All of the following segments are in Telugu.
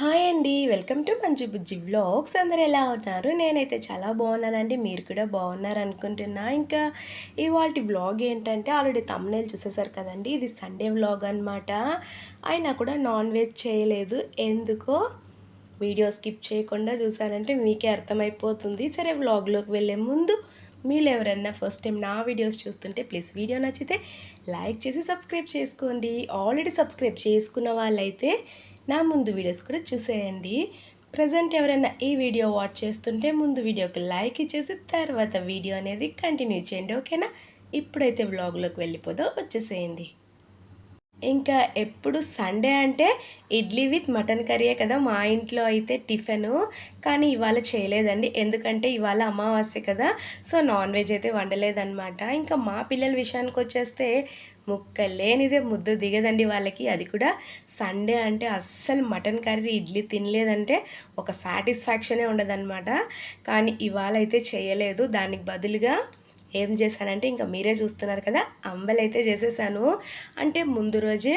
హాయ్ అండి. వెల్కమ్ టు మంచి బుజ్జి వ్లాగ్స్. అందరు ఎలా ఉన్నారు? నేనైతే చాలా బాగున్నానండి. మీరు కూడా బాగున్నారు అనుకుంటున్నా ఇంకా ఇవాళ వ్లాగ్ ఏంటంటే ఆల్రెడీ తమ్నేలు చూసేసారు కదండి. ఇది సండే వ్లాగ్ అనమాట అయినా కూడా నాన్ వెజ్ చేయలేదు. ఎందుకో వీడియో స్కిప్ చేయకుండా చూసారంటే మీకే అర్థమైపోతుంది. సరే వ్లాగ్లోకి వెళ్ళే ముందు మీరు ఎవరన్నా ఫస్ట్ టైం నా వీడియోస్ చూస్తుంటే ప్లీజ్ వీడియో నచ్చితే లైక్ చేసి సబ్స్క్రైబ్ చేసుకోండి. ఆల్రెడీ సబ్స్క్రైబ్ చేసుకున్న వాళ్ళైతే నా ముందు వీడియోస్ కూడా చూసేయండి. ప్రజెంట్ ఎవరైనా ఈ వీడియో వాచ్ చేస్తుంటే ముందు వీడియోకి లైక్ ఇచ్చేసి తర్వాత వీడియో అనేది కంటిన్యూ చేయండి ఓకేనా? ఇప్పుడైతే వ్లాగ్లోకి వెళ్ళిపోదో వచ్చేసేయండి. ఇంకా ఎప్పుడు సండే అంటే ఇడ్లీ విత్ మటన్ కర్రీయే కదా మా ఇంట్లో అయితే టిఫిను కానీ ఇవాళ చేయలేదండి ఎందుకంటే ఇవాళ అమావాస్య కదా సో నాన్ వెజ్ అయితే వండలేదన్నమాట. ఇంకా మా పిల్లల విషయానికి వచ్చేస్తే ముక్క లేనిదే ముద్దు దిగదండి వాళ్ళకి. అది కూడా సండే అంటే అస్సలు మటన్ కర్రీ ఇడ్లీ తినలేదంటే ఒక సాటిస్ఫాక్షనే ఉండదన్నమాట. కానీ ఇవాళ అయితే చేయలేదు. దానికి బదులుగా ఏం చేశానంటే ఇంకా మీరే చూస్తున్నారు కదా అంబలైతే చేసేసాను. అంటే ముందు రోజే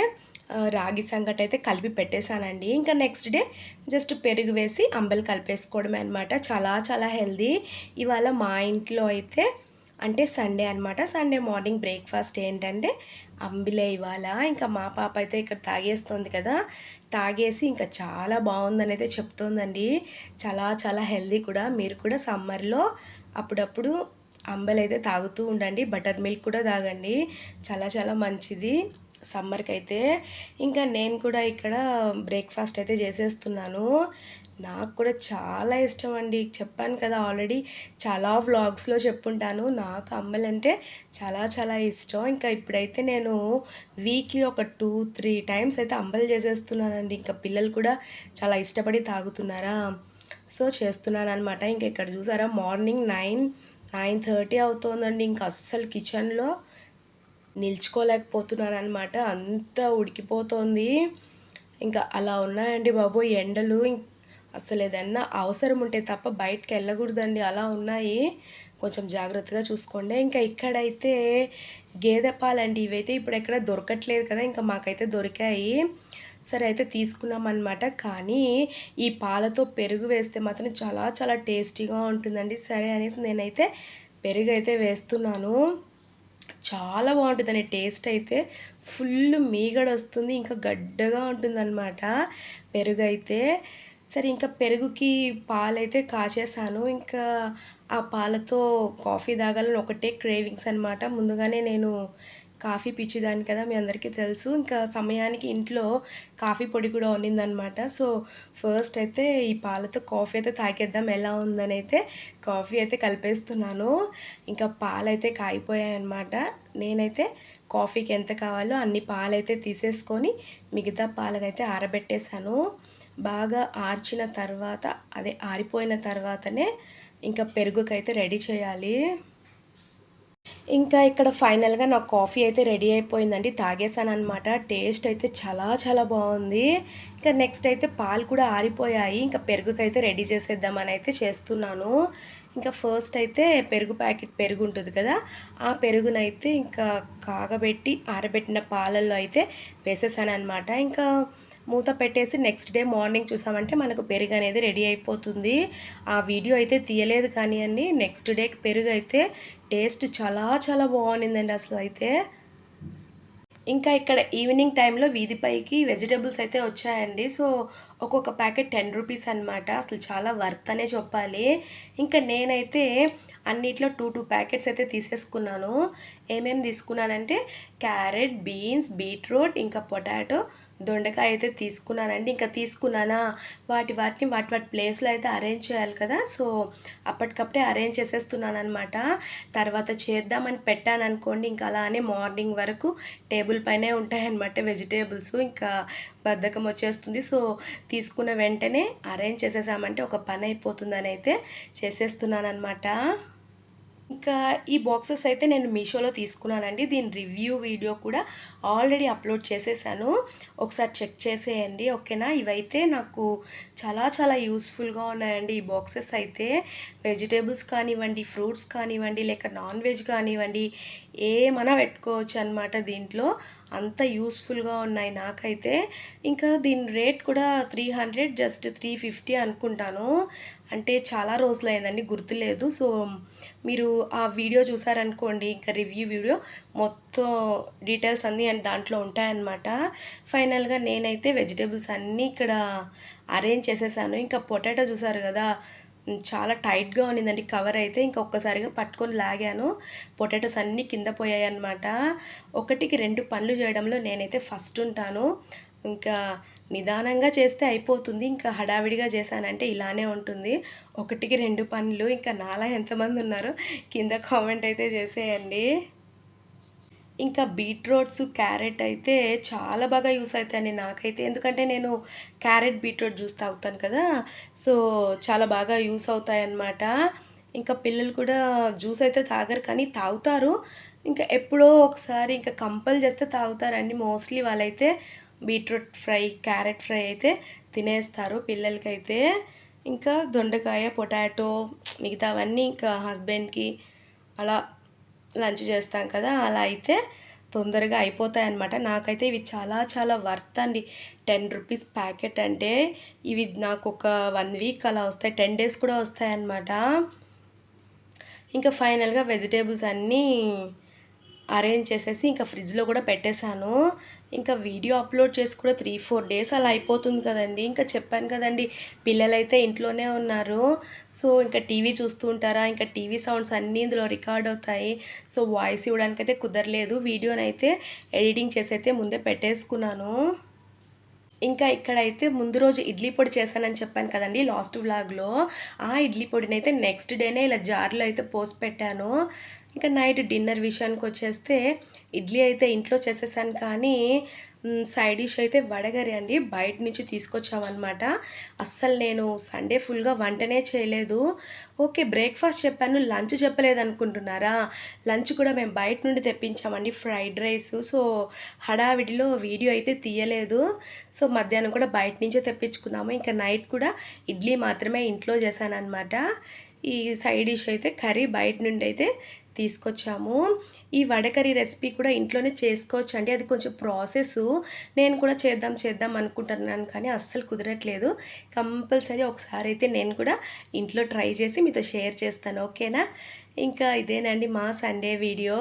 రాగి సంగటి అయితే కలిపి పెట్టేశానండి. ఇంకా నెక్స్ట్ డే జస్ట్ పెరుగు వేసి అంబలు కలిపేసుకోవడమే అనమాట చాలా చాలా హెల్దీ. ఇవాళ మా ఇంట్లో అయితే అంటే సండే అనమాట సండే మార్నింగ్ బ్రేక్ఫాస్ట్ ఏంటంటే అంబిలే ఇవాళ ఇంకా మా పాప అయితే ఇక్కడ తాగేస్తుంది కదా. తాగేసి ఇంకా చాలా బాగుందని అయితే చెప్తోందండి. చాలా చాలా హెల్దీ కూడా. మీరు కూడా సమ్మర్లో అప్పుడప్పుడు అంబలు అయితే తాగుతూ ఉండండి. బటర్ మిల్క్ కూడా తాగండి. చాలా చాలా మంచిది. సమ్మర్కి అయితే ఇంకా నేను కూడా ఇక్కడ బ్రేక్ఫాస్ట్ అయితే చేసేస్తున్నాను. నాకు కూడా చాలా ఇష్టం అండి చెప్పాను కదా ఆల్రెడీ చాలా వ్లాగ్స్లో చెప్పుంటాను. నాకు అమ్మలంటే అంటే చాలా చాలా ఇష్టం. ఇంకా ఇప్పుడైతే నేను వీక్లీ ఒక టూ త్రీ టైమ్స్ అయితే అంబలు చేసేస్తున్నానండి. ఇంకా పిల్లలు కూడా చాలా ఇష్టపడి తాగుతున్నారా? సో చేస్తున్నాను అనమాట ఇంకా ఇక్కడ చూసారా? మార్నింగ్ నైన్ నైన్ థర్టీ అవుతోందండి. ఇంకా అస్సలు కిచెన్లో నిల్చుకోలేకపోతున్నాను అనమాట అంత ఉడికిపోతుంది. ఇంకా అలా ఉన్నాయండి బాబు ఎండలు. అసలు ఏదన్నా అవసరం ఉంటే తప్ప బయటకు వెళ్ళకూడదండి. అలా ఉన్నాయి. కొంచెం జాగ్రత్తగా చూసుకోండి. ఇంకా ఇక్కడైతే గేదె పాలండి. ఇవైతే ఇప్పుడు ఎక్కడ దొరకట్లేదు కదా. ఇంకా మాకైతే దొరికాయి. సరే అయితే తీసుకున్నాం అనమాట కానీ ఈ పాలతో పెరుగు వేస్తే మాత్రం చాలా చాలా టేస్టీగా ఉంటుందండి. సరే అనేసి నేనైతే పెరుగు అయితే వేస్తున్నాను. చాలా బాగుంటుందండి. టేస్ట్ అయితే ఫుల్ మీగడ వస్తుంది ఇంకా గడ్డగా ఉంటుందన్నమాట. పెరుగు అయితే సరే ఇంకా పెరుగుకి పాలైతే కాచేసాను. ఇంకా ఆ పాలతో కాఫీ తాగాలని ఒకటే క్రేవింగ్స్ అనమాట ముందుగానే నేను కాఫీ పిచ్చిదాని కదా మీ అందరికీ తెలుసు. ఇంకా సమయానికి ఇంట్లో కాఫీ పొడి కూడా ఉన్నిందనమాట సో ఫస్ట్ అయితే ఈ పాలతో కాఫీ అయితే తాగేద్దాం. ఎలా ఉందని అయితే కాఫీ అయితే కలిపేస్తున్నాను. ఇంకా పాలైతే కాయిపోయాయి అనమాట నేనైతే కాఫీకి ఎంత కావాలో అన్ని పాలైతే తీసేసుకొని మిగతా పాలనైతే ఆరబెట్టేశాను. బాగా ఆర్చిన తర్వాత అదే ఆరిపోయిన తర్వాతనే ఇంకా పెరుగుకైతే రెడీ చేయాలి. ఇంకా ఇక్కడ ఫైనల్గా నా కాఫీ అయితే రెడీ అయిపోయిందండి. తాగేసాను అనమాట టేస్ట్ అయితే చాలా చాలా బాగుంది. ఇంకా నెక్స్ట్ అయితే పాలు కూడా ఆరిపోయాయి. ఇంకా పెరుగుకైతే రెడీ చేసేద్దామని అయితే చేస్తున్నాను. ఇంకా ఫస్ట్ అయితే పెరుగు ప్యాకెట్ పెరుగు ఉంటుంది కదా ఆ పెరుగునైతే ఇంకా కాగబెట్టి ఆరబెట్టిన పాలల్లో అయితే వేసేసాను అనమాట ఇంకా మూత పెట్టేసి నెక్స్ట్ డే మార్నింగ్ చూసామంటే మనకు పెరుగు అనేది రెడీ అయిపోతుంది. ఆ వీడియో అయితే తీయలేదు కానీ అండి నెక్స్ట్ డేకి పెరుగు అయితే టేస్ట్ చాలా చాలా బాగుండిందండి అసలు అయితే. ఇంకా ఇక్కడ ఈవినింగ్ టైంలో వీధిపైకి వెజిటేబుల్స్ అయితే వచ్చాయండి. సో ఒక్కొక్క ప్యాకెట్ టెన్ రూపీస్ అనమాట అసలు చాలా వర్త్ అనే చెప్పాలి. ఇంకా నేనైతే అన్నిట్లో టూ టూ ప్యాకెట్స్ అయితే తీసేసుకున్నాను. ఏమేమి తీసుకున్నానంటే క్యారెట్ బీన్స్ బీట్రూట్ ఇంకా పొటాటో దొండకాయ అయితే తీసుకున్నానండి. ఇంకా తీసుకున్నానా? వాటి వాటిని వాటి వాటి ప్లేస్లో అయితే అరేంజ్ చేయాలి కదా. సో అప్పటికప్పుడే అరేంజ్ చేసేస్తున్నాను అనమాట తర్వాత చేద్దామని పెట్టాను అనుకోండి ఇంకా అలానే మార్నింగ్ వరకు టేబుల్ పైనే ఉంటాయన్నమాట వెజిటేబుల్స్. ఇంకా బద్ధకం వచ్చేస్తుంది. సో తీసుకున్న వెంటనే అరేంజ్ చేసేసామంటే ఒక పని అయిపోతుందని అయితే చేసేస్తున్నాను అనమాట ఇంకా ఈ బాక్సెస్ అయితే నేను మీషోలో తీసుకున్నానండి. దీని రివ్యూ వీడియో కూడా ఆల్రెడీ అప్లోడ్ చేసేసాను. ఒకసారి చెక్ చేసేయండి ఓకేనా? ఇవైతే నాకు చాలా చాలా యూస్ఫుల్గా ఉన్నాయండి ఈ బాక్సెస్ అయితే. వెజిటేబుల్స్ కానివ్వండి ఫ్రూట్స్ కానివ్వండి లేక నాన్ వెజ్ కానివ్వండి ఏమైనా పెట్టుకోవచ్చు అనమాట దీంట్లో. అంత యూస్ఫుల్గా ఉన్నాయి నాకైతే. ఇంకా దీని రేట్ కూడా three hundred just three fifty అనుకుంటాను. అంటే చాలా రోజులు అయిందండి గుర్తులేదు. సో మీరు ఆ వీడియో చూసారనుకోండి ఇంకా రివ్యూ వీడియో మొత్తం డీటెయిల్స్ అన్నీ దాంట్లో ఉంటాయన్నమాట. ఫైనల్గా నేనైతే వెజిటేబుల్స్ అన్నీ ఇక్కడ అరేంజ్ చేసేసాను. ఇంకా పొటాటో చూసారు కదా చాలా టైట్గా ఉన్నిందండి. కవర్ అయితే ఇంకా ఒక్కసారిగా పట్టుకొని లాగాను. పొటాటోస్ అన్నీ కింద పోయాయి అనమాట ఒకటికి రెండు పనులు చేయడంలో నేనైతే ఫస్ట్ ఉంటాను. ఇంకా నిదానంగా చేస్తే అయిపోతుంది. ఇంకా హడావిడిగా చేశానంటే ఇలానే ఉంటుంది. ఒకటికి రెండు పనులు ఇంకా నాలా ఎంతమంది ఉన్నారో? కింద కామెంట్ అయితే చేసేయండి. ఇంకా బీట్రూట్స్ క్యారెట్ అయితే చాలా బాగా యూస్ అవుతాయండి నాకైతే. ఎందుకంటే నేను క్యారెట్ బీట్రూట్ జ్యూస్ తాగుతాను కదా సో చాలా బాగా యూస్ అవుతాయన్నమాట. ఇంకా పిల్లలు కూడా జ్యూస్ అయితే తాగరు కానీ తాగుతారు. ఇంకా ఎప్పుడో ఒకసారి ఇంకా కంపల్ చేస్తే తాగుతారండి మోస్ట్లీ వాళ్ళైతే. బీట్రూట్ ఫ్రై క్యారెట్ ఫ్రై అయితే తినేస్తారు పిల్లలకైతే. ఇంకా దొండకాయ పొటాటో మిగతావన్నీ ఇంకా హస్బెండ్కి అలా లంచ్ చేస్తాం కదా అలా అయితే తొందరగా అయిపోతాయి అనమాట నాకైతే ఇవి చాలా చాలా వర్త్ అండి. టెన్ రూపీస్ ప్యాకెట్ అంటే ఇవి నాకు ఒక వన్ వీక్ అలా వస్తాయి. టెన్ డేస్ కూడా వస్తాయి అన్నమాట ఇంకా ఫైనల్గా వెజిటేబుల్స్ అన్నీ అరేంజ్ చేసేసి ఇంకా ఫ్రిడ్జ్లో కూడా పెట్టేశాను. ఇంకా వీడియో అప్లోడ్ చేసి కూడా త్రీ ఫోర్ డేస్ అలా అయిపోతుంది కదండి. ఇంకా చెప్పాను కదండి పిల్లలైతే ఇంట్లోనే ఉన్నారు. సో ఇంకా టీవీ చూస్తూ ఉంటారా? ఇంకా టీవీ సౌండ్స్ అన్నీ ఇందులో రికార్డ్ అవుతాయి. సో వాయిస్ ఇవ్వడానికైతే కుదరలేదు. వీడియోనైతే ఎడిటింగ్ చేసి అయితే ముందే పెట్టేసుకున్నాను. ఇంకా ఇక్కడైతే ముందు రోజు ఇడ్లీ పొడి చేశానని చెప్పాను కదండి లాస్ట్ వ్లాగ్లో. ఆ ఇడ్లీ పొడిని అయితే నెక్స్ట్ డేనే ఇలా జార్లో అయితే పోసి పెట్టాను. ఇంకా నైట్ డిన్నర్ విషయానికి వచ్చేస్తే ఇడ్లీ అయితే ఇంట్లో చేసేసాను కానీ సైడ్ డిష్ అయితే వడగరి అండి. బయట నుంచి తీసుకొచ్చామన్నమాట. అస్సలు నేను సండే ఫుల్గా వంటనే చేయలేదు. ఓకే బ్రేక్ఫాస్ట్ చెప్పాను లంచ్ చెప్పలేదు అనుకుంటున్నారా లంచ్ కూడా మేము బయట నుండి తెప్పించామండి ఫ్రైడ్ రైస్. సో హడావిడిలో వీడియో అయితే తీయలేదు. సో మధ్యాహ్నం కూడా బయట నుంచే తెప్పించుకున్నాము. ఇంకా నైట్ కూడా ఇడ్లీ మాత్రమే ఇంట్లో చేశాను అనమాట ఈ సైడ్ డిష్ అయితే కర్రీ బయట నుండి అయితే తీసుకొచ్చాము. ఈ వడకరి రెసిపీ కూడా ఇంట్లోనే చేసుకోవచ్చు అండి అది కొంచెం ప్రాసెస్ నేను కూడా చేద్దాం చేద్దాం అనుకుంటున్నాను కానీ అస్సలు కుదరట్లేదు. కంపల్సరీ ఒకసారి అయితే నేను కూడా ఇంట్లో ట్రై చేసి మీతో షేర్ చేస్తాను. ఓకేనా? ఇంకా ఇదేనండి మా సండే వీడియో.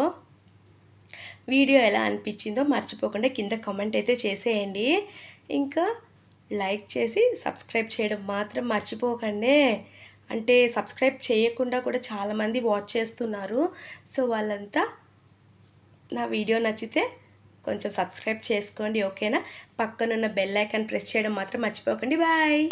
వీడియో ఎలా అనిపించిందో మర్చిపోకుండా కింద కామెంట్ అయితే చేసేయండి. ఇంకా లైక్ చేసి సబ్స్క్రైబ్ చేయడం మాత్రం మర్చిపోకండి. అంటే సబ్స్క్రైబ్ చేయకుండా కూడా చాలామంది వాచ్ చేస్తున్నారు. సో వాళ్ళంతా నా వీడియో నచ్చితే కొంచెం సబ్స్క్రైబ్ చేసుకోండి ఓకేనా? పక్కనున్న బెల్ ఐకాన్ ప్రెస్ చేయడం మాత్రం మర్చిపోకండి. బాయ్!